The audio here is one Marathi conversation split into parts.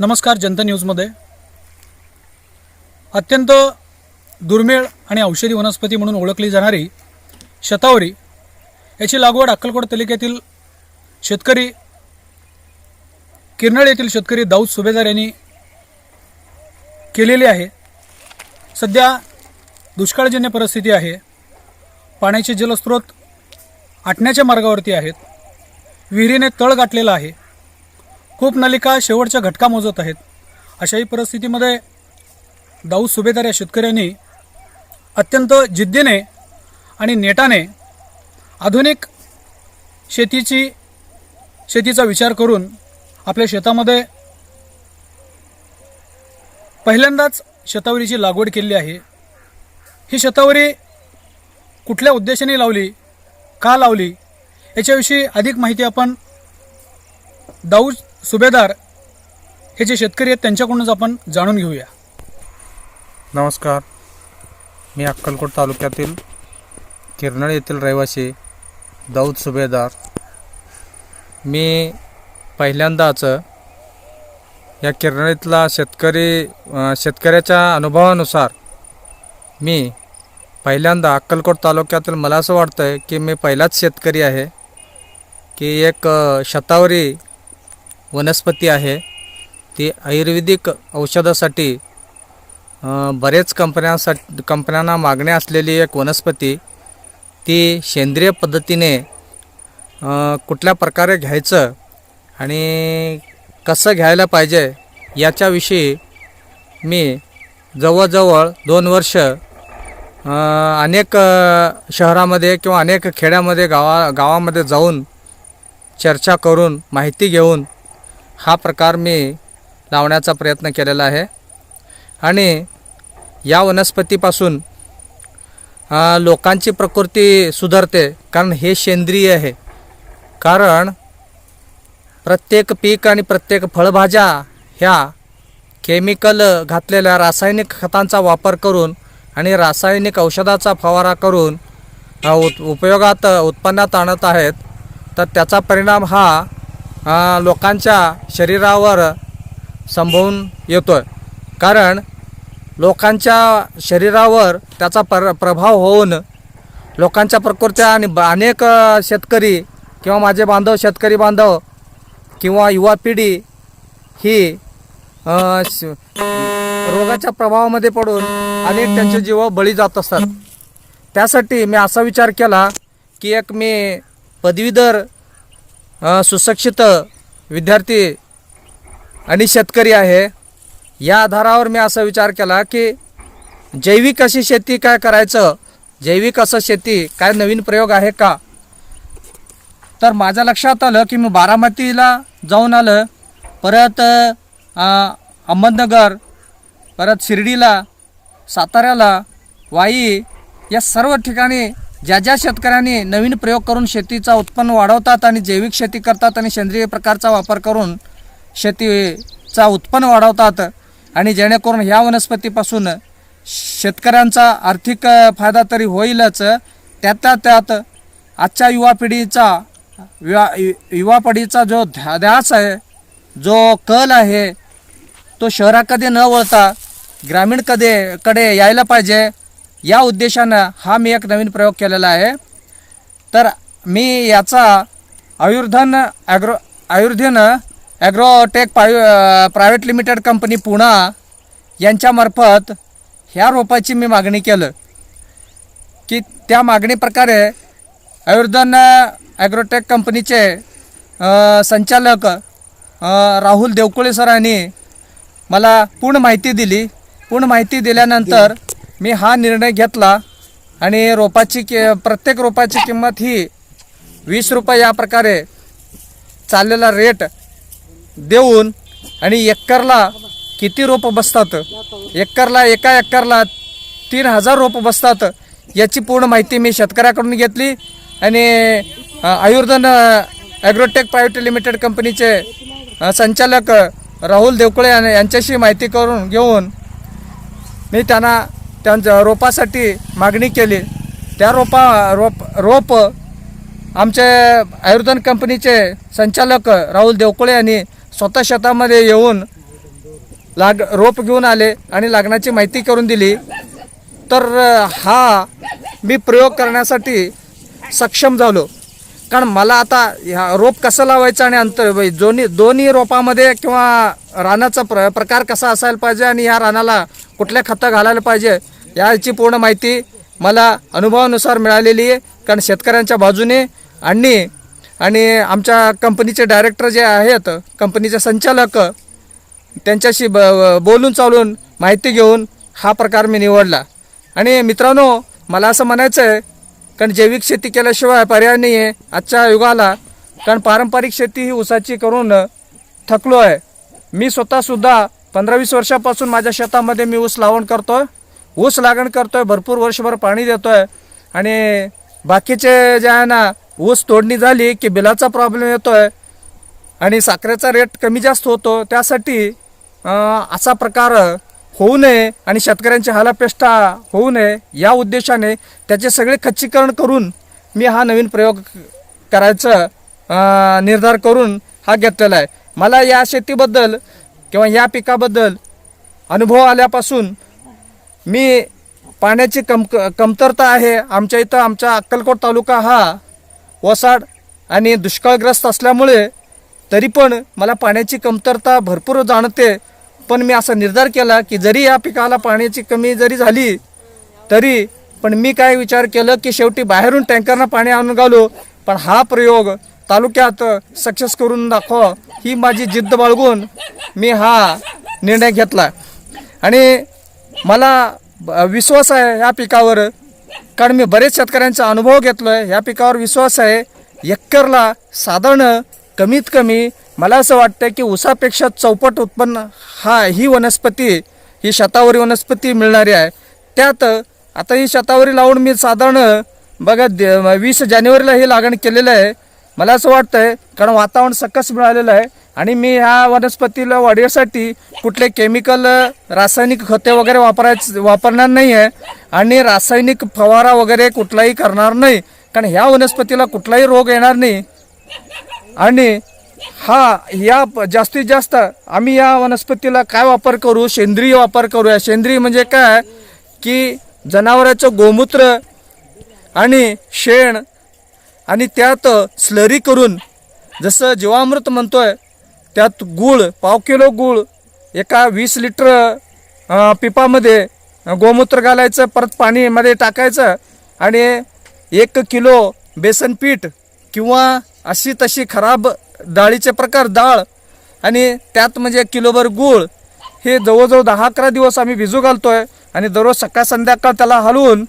नमस्कार जनता न्यूजमध्ये. अत्यंत दुर्मिळ आणि औषधी वनस्पती म्हणून ओळखली जाणारी शतावरी याची लागवड अक्कलकोट तालुक्यातील शेतकरी किरनळ येथील शेतकरी दाऊद सुभेदार यांनी केलेली आहे. सध्या दुष्काळजन्य परिस्थिती आहे. पाण्याचे जलस्रोत आटण्याच्या मार्गावरती आहेत. विहिरीने तळ गाठलेला आहे. खूप नलिका शेवटच्या घटका मोजत आहेत. अशाही परिस्थितीमध्ये दाऊद सुभेदार या शेतकऱ्यांनी अत्यंत जिद्दीने आणि नेटाने आधुनिक शेतीची शेतीचा विचार करून आपल्या शेतामध्ये पहिल्यांदाच शतावरीची लागवड केली आहे. ही शतावरी कुठल्या उद्देशाने लावली का लावली याच्याविषयी अधिक माहिती आपण दाऊद सुभेदार हे जे शेतकरी आहेत त्यांच्याकडूनच आपण जाणून घेऊया. नमस्कार. मी अक्कलकोट तालुक्यातील किरनळ येथील रहिवासी दाऊद सुभेदार. मी पहिल्यांदाच या किरनळीतला शेतकरी शेतकऱ्याच्या अनुभवानुसार मी पहिल्यांदा अक्कलकोट तालुक्यातील मला असं वाटतं आहे की मी पहिलाच शेतकरी आहे की एक शतावरी वनस्पती आहे. ती आयुर्वेदिक औषधासाठी बरेच कंपन्यांसाठी कंपन्यांना मागणी असलेली एक वनस्पती ती सेंद्रिय पद्धतीने कुठल्या प्रकारे घ्यायचं आणि कसं घ्यायला पाहिजे याच्याविषयी मी जवळजवळ दोन वर्ष अनेक शहरामध्ये किंवा अनेक खेड्यामध्ये गावा गावामध्ये जाऊन चर्चा करून माहिती घेऊन हा प्रकार मी लावण्याचा प्रयत्न केलेला आहे. आणि या वनस्पतीपासून लोकांची प्रकृती सुधारते कारण हे सेंद्रिय आहे. कारण प्रत्येक पीक आणि प्रत्येक फळभाज्या ह्या केमिकल घातलेल्या रासायनिक खतांचा वापर करून आणि रासायनिक औषधाचा फवारा करून उत उपयोगात उत्पन्नात आणत आहेत. तर त्याचा परिणाम हा लोकांच्या शरीरावर संभवून येतो आहे कारण लोकांच्या शरीरावर त्याचा पर प्रभाव होऊन लोकांच्या प्रकृत्या आणि ब- अनेक शेतकरी किंवा माझे बांधव शेतकरी बांधव किंवा युवा पिढी ही श- रोगाच्या प्रभावामध्ये पडून अनेक त्यांचे जीव बळी जात असतात. त्यासाठी मी असा विचार केला की एक मी पदवीधर सुशिक्षित विद्यार्थी आणि शेतकरी आहे. या आधारावर मी असा विचार केला की जैविक अशी शेती काय करायचं? जैविक असं शेती काय नवीन प्रयोग आहे का? तर माझ्या लक्षात आलं की मी बारामतीला जाऊन आलं. परत अहमदनगर परत शिर्डीला साताऱ्याला वाई या सर्व ठिकाणी ज्या ज्या शेतकऱ्यांनी नवीन प्रयोग करून शेतीचा उत्पन्न वाढवतात आणि जैविक शेती करतात आणि सेंद्रिय प्रकारचा वापर करून शेतीचा उत्पन्न वाढवतात आणि जेणेकरून ह्या वनस्पतीपासून शेतकऱ्यांचा आर्थिक फायदा तरी होईलच त्या त्यात आजच्या युवा पिढीचा युवा युवा पिढीचा जो ध्या ध्यास आहे जो कल आहे तो शहराकडे न वळता ग्रामीण कदे कडे यायला पाहिजे. या उद्देशानं हा मी एक नवीन प्रयोग केलेला आहे. तर मी याचा आयुर्धन ॲग्रो आयुर्धन ॲग्रोटेक पाय प्रायव्हेट लिमिटेड कंपनी पुणा यांच्यामार्फत ह्या रोपाची मी मागणी केलं. की त्या मागणीप्रकारे आयुर्धन ॲग्रोटेक कंपनीचे संचालक राहुल देवकुळे सरांनी मला पूर्ण माहिती दिली. पूर्ण माहिती दिल्यानंतर मी हा निर्णय घेतला आणि रोपाची कि प्रत्येक रोपाची किंमत ही वीस रुपये या प्रकारे चाललेला रेट देऊन आणि एकरला किती रोपं बसतात? एकरला एका एकरला तीन हजार रोपं बसतात याची पूर्ण माहिती मी शेतकऱ्याकडून घेतली आणि आयुर्धन ॲग्रोटेक प्रायव्हेट लिमिटेड कंपनीचे संचालक राहुल देवकुळे यां- यांच्याशी माहिती करून घेऊन मी त्यांना त्यांच्या रोपासाठी मागणी केली. त्या रोपा रोप रोप आमचे आयुर्धन कंपनीचे संचालक राहुल देवकुळे यांनी स्वतः शेतामध्ये येऊन लाग रोप घेऊन आले आणि लागण्याची माहिती करून दिली. तर हा मी प्रयोग करण्यासाठी सक्षम झालो. कारण मला आता ह्या रोप कसं लावायचं आणि अंतर दोन्ही दोन्ही रोपामध्ये किंवा रानाचा प्र प्रकार कसा असायला पाहिजे आणि ह्या रानाला कुठल्या खतं घालायला पाहिजे याची पूर्ण माहिती मला अनुभवानुसार मिळालेली आहे. कारण शेतकऱ्यांच्या बाजूने आणि आणि आमच्या कंपनीचे डायरेक्टर जे आहेत कंपनीचे संचालक त्यांच्याशी ब बोलून चालून माहिती घेऊन हा प्रकार मी निवडला. आणि मित्रांनो मला असं म्हणायचं आहे कारण जैविक शेती केल्याशिवाय पर्याय नाही आहे आजच्या युगाला कारण पारंपरिक शेती ही ऊसाची करून थकलो आहे. मी स्वतःसुद्धा पंधरा वीस वर्षापासून माझ्या शेतामध्ये मी ऊस लावण आहे ऊस लागण करतो आहे भरपूर वर्षभर पाणी देतो आहे आणि बाकीचे जे आहे ना ऊस तोडणी झाली की बिलाचा प्रॉब्लेम येतो आहे आणि साखरेचा रेट कमी जास्त होतो. त्यासाठी असा प्रकार होऊ नये आणि शेतकऱ्यांची हालापेष्टा होऊ नये या उद्देशाने त्याचे सगळे खच्चीकरण करून मी हा नवीन प्रयोग करायचं निर्धार करून हा घेतलेला आहे. मला या शेतीबद्दल किंवा या पिकाबद्दल अनुभव आल्यापासून मी पाण्याची कम कमतरता आहे. आमच्या इथं आमचा अक्कलकोट तालुका हा वसाड आणि दुष्काळग्रस्त असल्यामुळे तरी पण मला पाण्याची कमतरता भरपूर जाणते पण मी असा निर्धार केला की जरी या पिकाला पाण्याची कमी जरी झाली तरी पण मी काय विचार केलं की शेवटी बाहेरून टँकरनं पाणी आणून घालू पण हा प्रयोग तालुक्यात सक्सेस करून दाखवा ही माझी जिद्द बाळगून मी हा निर्णय घेतला. आणि मला ब- विश्वास आहे या पिकावर कारण मी बरेच शेतकऱ्यांचा अनुभव घेतलो आहे या पिकावर विश्वास आहे. एक्करला साधारण कमीत कमी मला असं वाटतं की ऊसापेक्षा चौपट उत्पन्न हा ही वनस्पती ही शतावरी वनस्पती मिळणारी आहे. त्यात आता ही शतावरी लावून मी साधारण बघा दे- वीस जानेवारीला ही लागण केलेलं आहे. मला असं वाटतं आहे कारण वातावरण सकस मिळालेलं आहे आणि मी ह्या वनस्पतीला वाढीसाठी कुठले केमिकल रासायनिक खते वगैरे वापरायचं वापरणार नाही आहे. आणि रासायनिक फवारा वगैरे कुठलाही करणार नाही. कारण ह्या वनस्पतीला कुठलाही रोग येणार नाही. आणि हा या प- जास्तीत जास्त आम्ही या वनस्पतीला काय वापर करू? सेंद्रिय वापर करूया. सेंद्रिय म्हणजे काय? की जनावरांचं गोमूत्र आणि शेण आणि त्यात स्लरी करून जसं जीवामृत म्हणतोय त्यात गूळ पाव किलो गूळ एका वीस लिटर पिपामध्ये गोमूत्र घालायचं परत पाणीमध्ये टाकायचं आणि एक किलो बेसन पीठ किंवा अशी तशी खराब डाळीचे प्रकार डाळ आणि त्यात म्हणजे किलोभर गूळ हे जवळजवळ दहा अकरा दिवस आम्ही भिजू घालतोय आणि दररोज सकाळ संध्याकाळ त्याला हलवून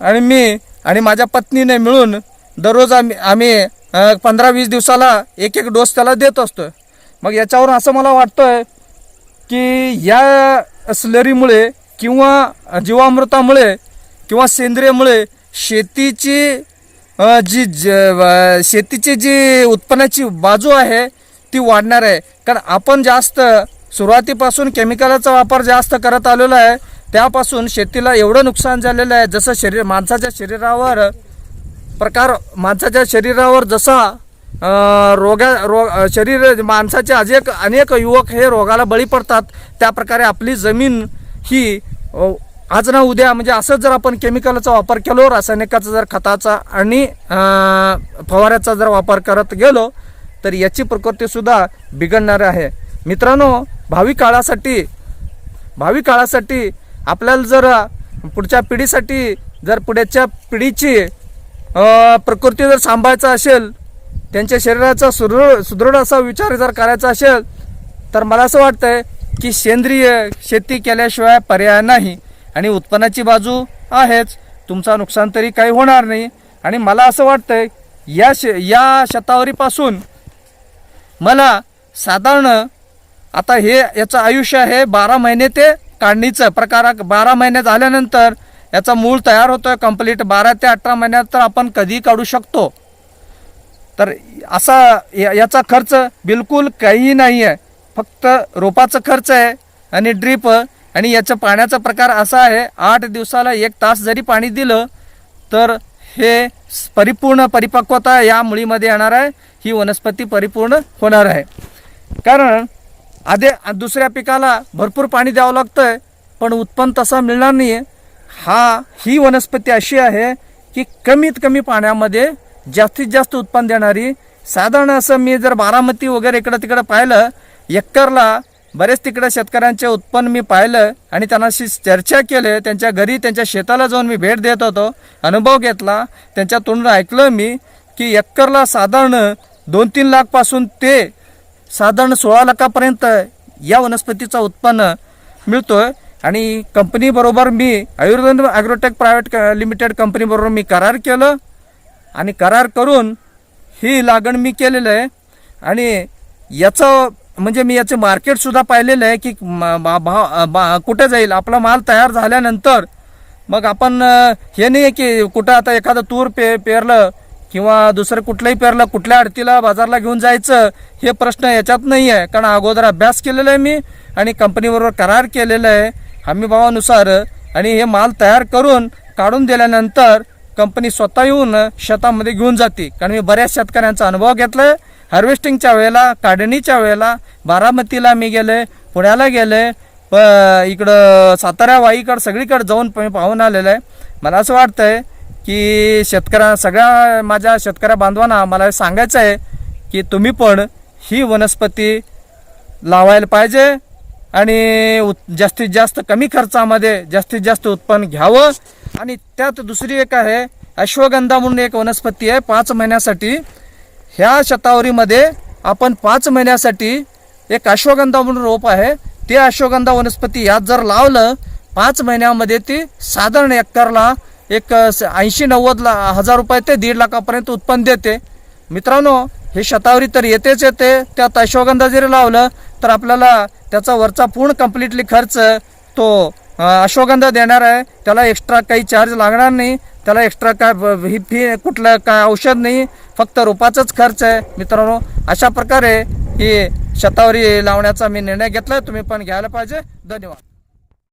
आणि मी आणि माझ्या पत्नीने मिळून दररोज आम्ही आम्ही पंधरा वीस दिवसाला एक एक डोस त्याला देत असतो. मग याच्यावरून असं मला वाटतंय की या स्लरीमुळे किंवा जीवामृतामुळे किंवा सेंद्रियमुळे शेतीची जी ज शेतीची जी उत्पन्नाची बाजू आहे ती वाढणार आहे. कारण आपण जास्त सुरुवातीपासून केमिकलचा वापर जास्त करत आलेलो आहे त्यापासून शेतीला एवढं नुकसान झालेलं आहे जसं शरीर माणसाच्या शरीरावर प्रकार माणसाच्या शरीरावर जसा रोगा रो शरीर माणसाचे अनेक अनेक युवक हे रोगाला बळी पडतात त्याप्रकारे आपली जमीन ही आज ना उद्या म्हणजे असंच जर आपण केमिकलचा वापर केलो रासायनिकाचा जर खताचा आणि फवाऱ्याचा जर वापर करत गेलो तर याची प्रकृतीसुद्धा बिघडणार आहे. मित्रांनो भावी काळासाठी भावी काळासाठी आपल्याला जर पुढच्या पिढीसाठी जर पुढच्या पिढीची प्रकृती जर सांभाळायचं असेल त्यांच्या शरीराचा सुदृढ सुदृढ असा विचार जर करायचा असेल तर मला असं वाटतंय की सेंद्रिय शेती केल्याशिवाय पर्याय नाही. आणि उत्पन्नाची बाजू आहेच. तुमचं नुकसान तरी काही होणार नाही. आणि मला असं वाटतंय या श या शतावरीपासून मला साधारण आता हे याचं आयुष्य आहे बारा महिने ते काढणीचं. प्रकार बारा महिने झाल्यानंतर याचा मूळ तयार होतोय कंप्लीट. बारा ते अठरा महिन्यात तर आपण कधी काढू शकतो. तर असा या- याचा खर्च बिलकुल काही नाही आहे फक्त रोपाचा खर्च आहे आणि ड्रीप आणि याचा पाण्याचा प्रकार असा आहे आठ दिवसाला एक तास जरी पाणी दिलं तर हे परिपूर्ण परिपक्वता या मुळीमध्ये येणार आहे ही वनस्पती परिपूर्ण होणार आहे. कारण आधे दुसऱ्या पिकाला भरपूर पाणी द्यावं लागतंय पण उत्पन्न तसा मिळणार नाही हा ही वनस्पती अशी आहे की कमीत कमी पाण्यामध्ये जास्तीत जास्त उत्पन्न देणारी साधारण असं मी जर बारामती वगैरे इकडं तिकडं पाहिलं एकरला बरेच तिकडे शेतकऱ्यांचे उत्पन्न मी पाहिलं आणि त्यांनाशी चर्चा केले. त्यांच्या घरी त्यांच्या शेताला जाऊन मी भेट देत होतो. अनुभव घेतला. त्यांच्या तोंडून ऐकलं मी की एकरला साधारण दोन तीन लाखपासून ते साधारण सोळा लाखापर्यंत या वनस्पतीचं उत्पन्न मिळतोय. आणि कंपनीबरोबर मी आयुर्वेद ॲग्रोटेक प्रायव्हेट लिमिटेड कंपनीबरोबर मी करार केलं. आणि करार करून ही लागण मी केलेलं आहे. आणि याचं म्हणजे मी याचे मार्केटसुद्धा पाहिलेलं आहे की भाव बा- कुठे जाईल? आपला माल तयार झाल्यानंतर मग आपण हे नाही आहे की कुठं आता एखादं तूर पे पेरलं किंवा दुसरं कुठलंही पेरलं कुठल्या अडतीला बाजारला घेऊन जायचं हे प्रश्न याच्यात नाही आहे. कारण अगोदर अभ्यास केलेला आहे मी आणि कंपनीबरोबर करार केलेला आहे हमी भावानुसार आणि हे माल तयार करून काढून दिल्यानंतर कंपनी स्वतः येऊन शेतामध्ये घेऊन जाते. कारण मी बऱ्याच शेतकऱ्यांचा अनुभव घेतला आहे हार्वेस्टिंगच्या वेळेला काढणीच्या वेळेला बारामतीला मी गेले पुण्याला गेले प इकडं सातारा वाईकडं सगळीकडे जाऊन मी पाहून आलेलं आहे. मला असं वाटतं आहे की शेतकऱ्या सगळ्या माझ्या शेतकऱ्या बांधवांना मला सांगायचं आहे की तुम्ही पण ही वनस्पती लावायला पाहिजे आणि उत जास्तीत जास्त कमी खर्चामध्ये जास्तीत जास्त उत्पन्न घ्यावं. आणि त्यात दुसरी एक आहे अश्वगंधा म्हणून एक वनस्पती आहे. पाच महिन्यासाठी ह्या शतावरीमध्ये आपण पाच महिन्यासाठी एक अश्वगंधा म्हणून रोप आहे. ते अश्वगंधा वनस्पती यात जर लावलं पाच महिन्यामध्ये ती साधारण एकरला एक ऐंशी नव्वद ला हजार रुपये ते दीड लाखापर्यंत उत्पन्न देते. मित्रांनो हे शतावरी तर येतेच येते. त्यात अश्वगंधा जरी लावलं तर आपल्याला त्याचा वरचा पूर्ण कम्प्लिटली खर्च तो अश्वगंधा देणार आहे. त्याला एक्स्ट्रा काही चार्ज लागणार नाही. त्याला एक्स्ट्रा काय ही फी कुठलं काय औषध नाही फक्त रोपाचाच खर्च आहे. मित्रांनो अशा प्रकारे ही शतावरी लावण्याचा मी निर्णय घेतला तुम्ही पण घ्यायला पाहिजे. धन्यवाद.